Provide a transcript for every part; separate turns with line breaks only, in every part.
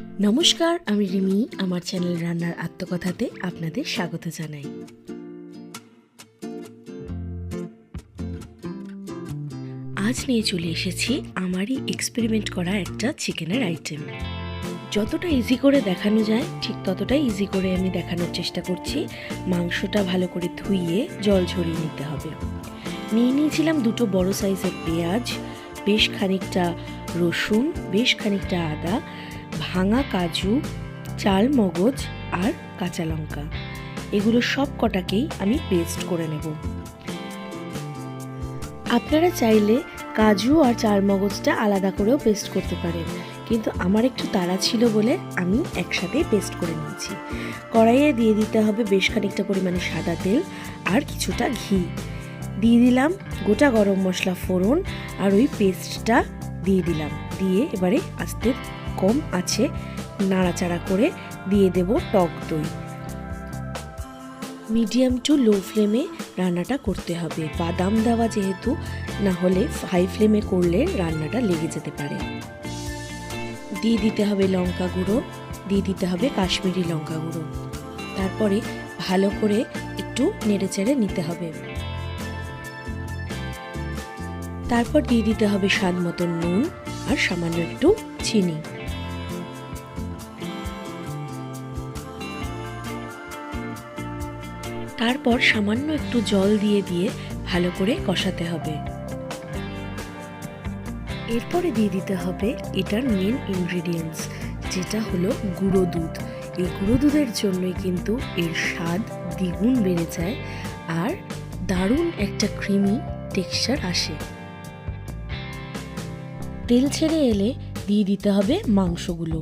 নমস্কার, আমি রিমি। আমার চ্যানেল রান্নার আত্মকথাতে আপনাদের স্বাগত জানাই। আজ নিয়ে চলে এসেছি আমারই এক্সপেরিমেন্ট করা একটা চিকেনের আইটেম যতটা ইজি করে দেখানো যায়, ঠিক ততটাই ইজি করে আমি দেখানোর চেষ্টা করছি। মাংসটা ভালো করে ধুইয়ে জল ঝরিয়ে নিতে হবে। নিয়ে নিয়েছিলাম দুটো বড় সাইজের পেঁয়াজ, বেশ খানিকটা রসুন, বেশ খানিকটা আদা ভাঙা কাজু, চাল, মগজ আর কাঁচা লঙ্কা। এগুলো সব কটাকেই আমি পেস্ট করে নেব। আপনারা চাইলে কাজু আর চাল, মগজটা আলাদা করেও পেস্ট করতে পারেন। কিন্তু আমার একটু তাড়া ছিল বলে আমি একসাথেই পেস্ট করে নিয়েছি। কড়াইয়ে দিয়ে দিতে হবে বেশ খানিকটা পরিমাণে সাদা তেল আর কিছুটা ঘি। দিয়ে দিলাম গোটা গরম মশলা ফোড়ন আর ওই পেস্টটা দিয়ে দিলাম। দিয়ে এবারে আস্তে কম আছে, নাড়াচাড়া করে দিয়ে দেব টক দই। মিডিয়াম টু লো ফ্লেমে রান্নাটা করতে হবে। বাদাম দেওয়া যেহেতু, না হলে হাই ফ্লেমে করলে রান্নাটা লেগে যেতে পারে। দিয়ে দিতে হবে লঙ্কা গুঁড়ো, দিয়ে দিতে হবে কাশ্মীরি লঙ্কা গুঁড়ো। তারপরে ভালো করে একটু নেড়েচেড়ে নিতে হবে। তারপর দিয়ে দিতে হবে স্বাদ মতন নুন আর সামান্য একটু চিনি। তারপর সামান্য একটু জল দিয়ে দিয়ে ভালো করে কষাতে হবে। এরপরে দিয়ে দিতে হবে এটার মেন ইনগ্রিডিয়েন্টস যেটা হলো গুঁড়ো দুধ। এই গুঁড়ো দুধের জন্যই কিন্তু এর স্বাদ দ্বিগুণ বেড়ে যায় আর দারুণ একটা ক্রিমি টেক্সচার আসে। তেল ছেড়ে এলে দিয়ে দিতে হবে মাংসগুলো।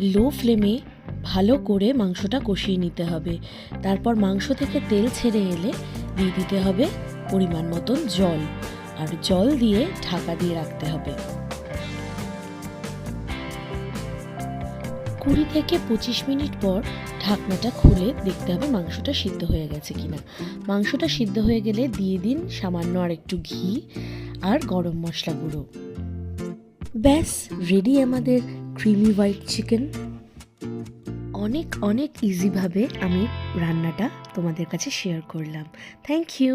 লো ফ্লেমে ভালো করে মাংসটা কষিয়ে নিতে হবে। তারপর মাংস থেকে তেল ছেড়ে এলে দিয়ে দিতে হবে পরিমাণ মতন জল। আর জল দিয়ে ঢাকা দিয়ে রাখতে হবে। কুড়ি থেকে পঁচিশ মিনিট পর ঢাকনাটা খুলে দেখতে হবে মাংসটা সিদ্ধ হয়ে গেছে কিনা। মাংসটা সিদ্ধ হয়ে গেলে দিয়ে দিন সামান্য আর একটু ঘি আর গরম মশলা গুঁড়ো। ব্যাস রেডি আমাদের ক্রিমি হোয়াইট চিকেন অনেক অনেক ইজিভাবে আমি রান্নাটা তোমাদের কাছে শেয়ার করলাম। Thank you